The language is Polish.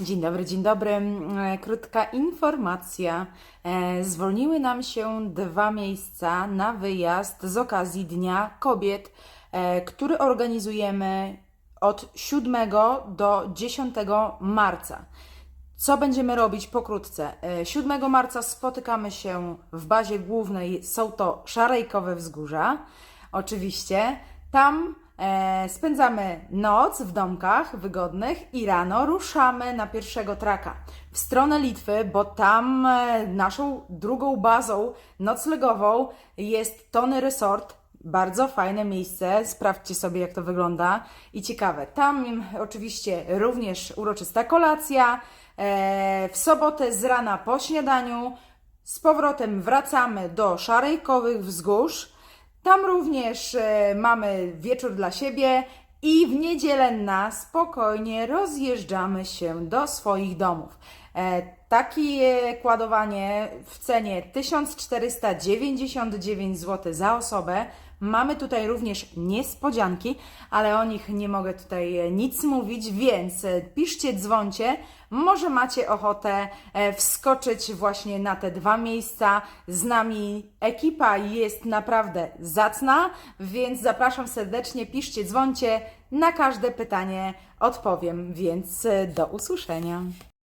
Dzień dobry, dzień dobry. E, Krótka informacja. E, Zwolniły nam się dwa miejsca na wyjazd z okazji Dnia Kobiet, e, który organizujemy od 7 do 10 marca. Co będziemy robić pokrótce? E, 7 marca spotykamy się w bazie głównej, są to Szarejkowe Wzgórza. Oczywiście tam spędzamy noc w domkach wygodnych i rano ruszamy na pierwszego traka w stronę Litwy, bo tam e, naszą drugą bazą noclegową jest Tony Resort. Bardzo fajne miejsce, sprawdźcie sobie jak to wygląda i ciekawe. Tam oczywiście również uroczysta kolacja. E, w sobotę z rana po śniadaniu z powrotem wracamy do Szarejkowych Wzgórz. Tam również e, mamy wieczór dla siebie i w niedzielę na spokojnie rozjeżdżamy się do swoich domów. Takie kładowanie w cenie 1499 zł za osobę. Mamy tutaj również niespodzianki, ale o nich nie mogę tutaj nic mówić, więc piszcie, dzwoncie. Może macie ochotę e, wskoczyć właśnie na te dwa miejsca. Z nami ekipa jest naprawdę zacna, więc zapraszam serdecznie. Piszcie, dzwoncie. Na każde pytanie odpowiem, więc do usłyszenia.